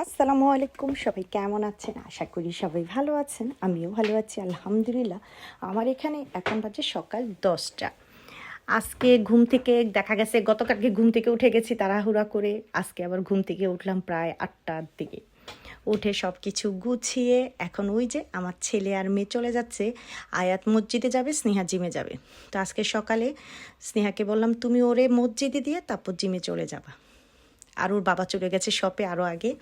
আসসালামু আলাইকুম, সবাই কেমন আছেন? আশা করি সবাই ভালো আছেন, আমিও ভালো আছি, আলহামদুলিল্লাহ। আমার এখানে এখন বাজে সকাল দশটা। আজকে ঘুম থেকে, দেখা গেছে গতকালকে ঘুম থেকে উঠে গেছি তাড়াহুড়া করে। আজকে আবার ঘুম থেকে উঠলাম প্রায় আটটার দিকে। উঠে সব কিছু গুছিয়ে, এখন ওই যে আমার ছেলে আর মেয়ে চলে যাচ্ছে, আয়াত মসজিদে যাবে, স্নেহা জিমে যাবে। তো আজকে সকালে স্নেহাকে বললাম, তুমি ওরে মসজিদে দিয়ে তারপর জিমে চলে যাবা। আর ওর বাবা চলে গেছে শপে আরও আগে।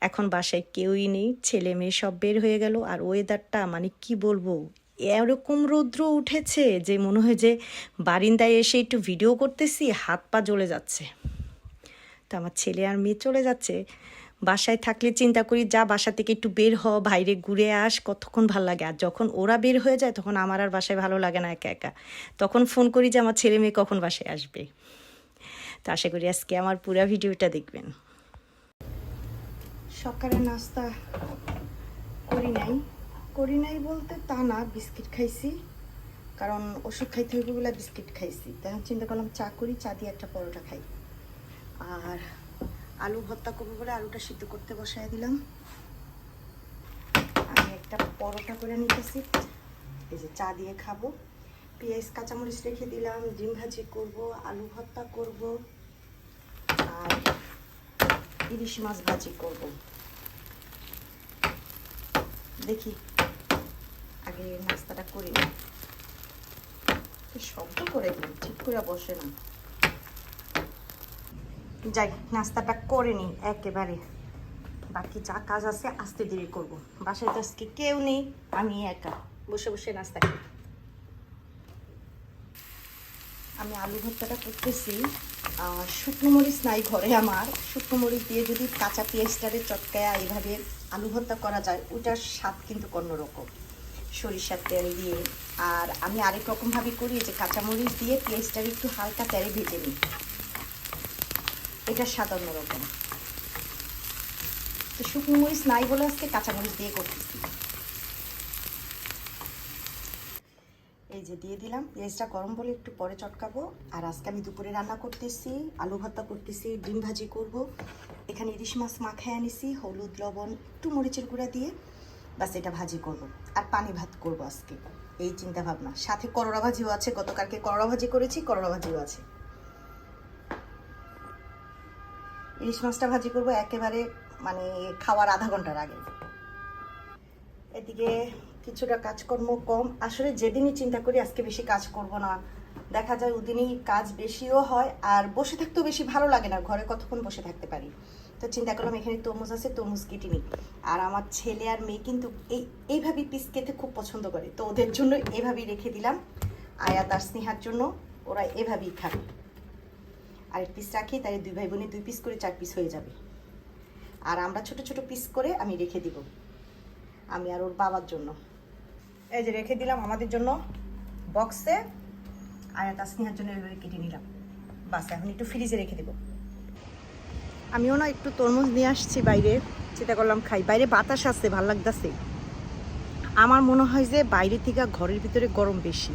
এখন বাসায় কেউই নেই, ছেলে মেয়ে সব বের হয়ে গেল। আর ওয়েদারটা মানে কি বলব? এরকম রৌদ্র উঠেছে যে মনে হয় যে বারিন্দায় এসে একটু ভিডিও করতেছি, হাত পা জ্বলে যাচ্ছে। তো আমার ছেলে আর মেয়ে চলে যাচ্ছে। বাসায় থাকলে চিন্তা করি, যা বাসা থেকে একটু বের হ, বাইরে ঘুরে আস, কতক্ষণ ভালো লাগে। আর যখন ওরা বের হয়ে যায়, তখন আমার আর বাসায় ভালো লাগে না একা একা। তখন ফোন করি যে আমার ছেলে মেয়ে কখন বাসায় আসবে? তো আশা করি আজকে আমার পুরো ভিডিওটা দেখবেন। সকালে নাস্তা করি নাই। করি নাই বলতে তা না, বিস্কিট খাইছি। কারণ ওষুধ খাইতে হইবে বলে বিস্কিট খাইছি। তখন চিন্তা করলাম চা করি, চা দিয়ে একটা পরোটা খাই। আর আলু ভর্তা করব বলে আলুটা সিদ্ধ করতে বসায় দিলাম। আমি একটা পরোটা করে নিতেছি। এই যে চা দিয়ে খাব। পেঁয়াজ, কাঁচামরিচ রেখে দিলাম, ডিম ভাজি করব, আলু ভর্তা করব। ইলিশ মাছ ভাজি করব দেখি আগে নাস্তাটা করি কি শব্দ করে দিন ঠিক করে বসে না যাই নাস্তাটা করে নিই একেবারে বাকি যা কাজ আছে আস্তে দেরি করব বাসায় তো আজকে কেউ নেই আমি একা বসে বসে নাস্তা করি আমি আলু ভর্তাটা করতেছি। শুকনো মরিচ নাই ঘরে আমার। শুকনো মরিচ দিয়ে যদি কাঁচা পেঁয়াজটারে চটকায়া এইভাবে আলু ভর্তা করা যায়, ওটার স্বাদ কিন্তু অন্যরকম। সরিষার তেল দিয়ে। আর আমি আরেক রকমভাবে করি যে কাঁচামরিচ দিয়ে পেঁয়াজটারে একটু হালকা তেলে ভেজে নিই। এটার স্বাদ অন্যরকম। তো শুকনো মরিচ নাই বলে আজকে কাঁচামরিচ দিয়ে করতেছি। যে দিয়ে দিলাম। পেঁয়াজটা গরম বলে একটু পরে চটকাবো। আর আজকে আমি দুপুরে রান্না করতেছি, আলু ভর্তা করতেছি, ডিম ভাজি করব। এখানে ইলিশ মাছ মাখায় আনিছি, হলুদ, লবণ, একটু মরিচের গুঁড়া দিয়ে বাস এটা ভাজি করব। আর পানি ভাত করব আজকে। এই চিন্তা ভাবনা। সাথে করলা ভাজিও আছে, গতকালকে করলা ভাজি করেছি, করলা ভাজিও আছে। ইলিশ মাছটা ভাজি করব একেবারে মানে খাওয়ার আধা ঘণ্টার আগে। এদিকে কিছুটা কাজকর্ম কম। আসলে যেদিনই চিন্তা করি, আজকে বেশি কাজ করব না। দেখা যায় ওদিনই কাজ বেশিও হয় আর বসে থাকতেও বেশি ভালো লাগে না। ঘরে কতক্ষণ বসে থাকতে পারি? তো চিন্তা করলাম এখানে তরমুজ আছে, তরমুজ কেটে নিই। আর আমার ছেলে আর মেয়ে কিন্তু এই, এইভাবেই পিস খেতে খুব পছন্দ করে। তো ওদের জন্য এভাবেই রেখে দিলাম। আয়াত আর স্নেহার জন্য ওরা এভাবেই খাবে আর এক পিস রাখি তাহলে দুই ভাই বোনে দুই পিস করে চার পিস হয়ে যাবে। আর আমরা ছোট ছোট পিস করে আমি রেখে দিব। আমি আর ওর বাবার জন্য। এই যে রেখে দিলাম আমাদের জন্য বক্সে, আর তাসনিহার জন্য এভাবে কেটে নিলাম। বাস, এখন একটু ফ্রিজে রেখে দেবো। আমিও না একটু তরমুজ নিয়ে আসছি বাইরে, চিন্তা করলাম খাই। বাইরে বাতাস আছে, ভালো লাগতেছে। আমার মনে হয় যে বাইরে থেকে ঘরের ভিতরে গরম বেশি।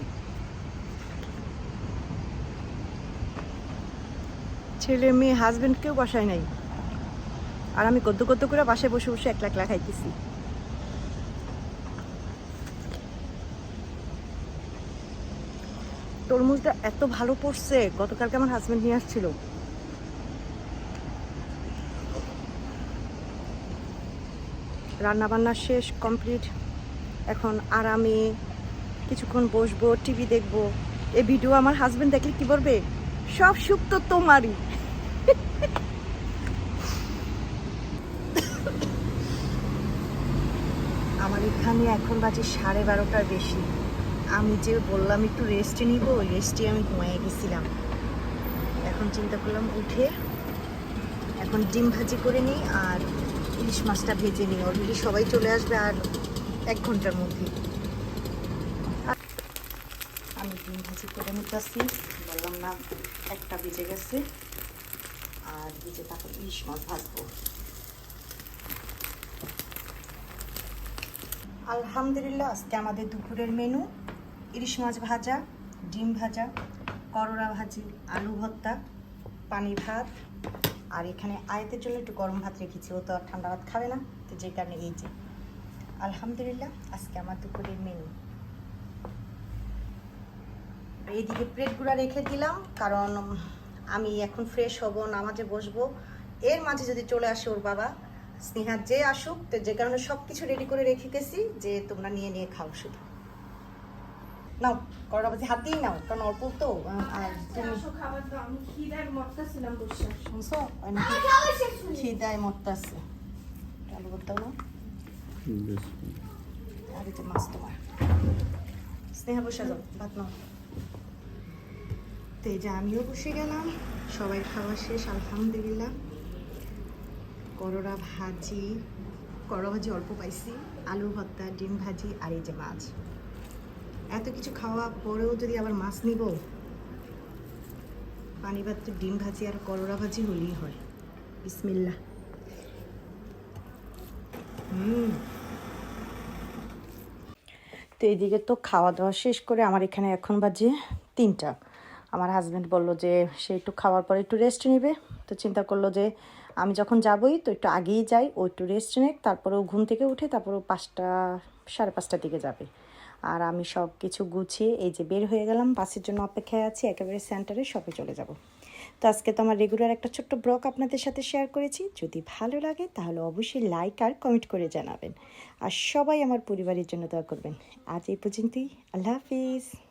ছেলে মেয়ে হাজবেন্ড কেউ বাসায় নাই। আর আমি গদ্য গদ্য করে বাসায় বসে বসে একলা একলা খাইতেছি। তরমুজটা এত ভালো পড়ছে গতকালকে আমার হাজবেন্ড নিয়ে আসছিল? রান্না বান্না শেষ কমপ্লিট এখন আরামে কিছুক্ষণ বসবো টিভি দেখব। এই ভিডিও আমার হাজবেন্ড দেখলে কি বলবে? সব সুখ তো তোমারই। আমার এখানে এখন বাজে সাড়ে বারোটার বেশি। আমি যে বললাম একটু রেস্টে নিব রেস্টে আমি ঘুমাই গেছিলাম। এখন চিন্তা করলাম উঠে এখন ডিম ভাজি করে নিই আর ইলিশ মাছটা ভেজে নিই। অলরেডি সবাই চলে আসবে আর এক ঘণ্টার মধ্যে। আমি ডিম ভাজি করে নিতেছি। বললাম না, একটা বেজে গেছে। আর ভেজে তারপর ইলিশ মাছ ভাজবো। আলহামদুলিল্লাহ, আজকে আমাদের দুপুরের মেনু ইলিশ মাছ ভাজা, ডিম ভাজা, করলা ভাজি, আলু ভর্তা পানি ভাত। আর এখানে আয়তের জন্য একটু গরম ভাত রেখেছি, ও তো আর ঠান্ডা ভাত খাবে না, তো যে কারণে এই যে। আলহামদুলিল্লাহ, আজকে আমার দুপুরের মেনু এইদিকে প্লেটগুলো রেখে দিলাম, কারণ আমি এখন ফ্রেশ হব, নামাজে বসবো। এর মাঝে যদি চলে আসে ওর বাবা, স্নেহা যে আসুক, তো যে কারণে সব কিছু রেডি করে রেখে গেছি, যে তোমরা নিয়ে নিয়ে খাও শুধু। নাও করোনা বাজি হাত দিয়েই নাও কারণ অল্প তো আর তুমি খাবার তো খিদায় শুনছো? ওই নাকি আলু করতাম না। আর এই মাছ তোমার। স্নেহা বসে যাও ভাত নাও। তো এই যে আমিও বসে গেলাম সবাই খাওয়া শেষ আলহামদুলিল্লাহ। করলা ভাজি করলা ভাজি অল্প পাইছি আলু ভর্তা ডিম ভাজি আর এই যে মাছ। এত কিছু খাওয়া পরেও যদি আবার মাছ নিব? পানি ভাত তো ডিম ভাজি আর করোড়া ভাজি হলেই হয়। বিসমিল্লা হুম। তো এইদিকে তো খাওয়া দাওয়া শেষ করে আমার এখানে এখন বাজে তিনটা। আমার হাজব্যান্ড বলল যে সে একটু খাওয়ার পরে একটু রেস্ট নেবে। তো চিন্তা করল যে আমি যখন যাবই তো একটু আগেই যাই, ও একটু রেস্ট নেক তারপরেও ঘুম থেকে উঠে তারপরেও পাঁচটা, সাড়ে পাঁচটার দিকে যাবে। আর আমি সব কিছু গুছিয়ে এই যে বের হয়ে গেলাম, বাসের জন্য অপেক্ষায় আছি, একেবারে সেন্টারে শপে চলে যাব। তো আজকে তো আমার রেগুলার একটা ছোট্ট ব্লগ আপনাদের সাথে শেয়ার করেছি। যদি ভালো লাগে তাহলে অবশ্যই লাইক আর কমেন্ট করে জানাবেন। আর সবাই আমার পরিবারের জন্য দয়া করবেন। আজ এই পর্যন্তই। আল্লাহ হাফিজ।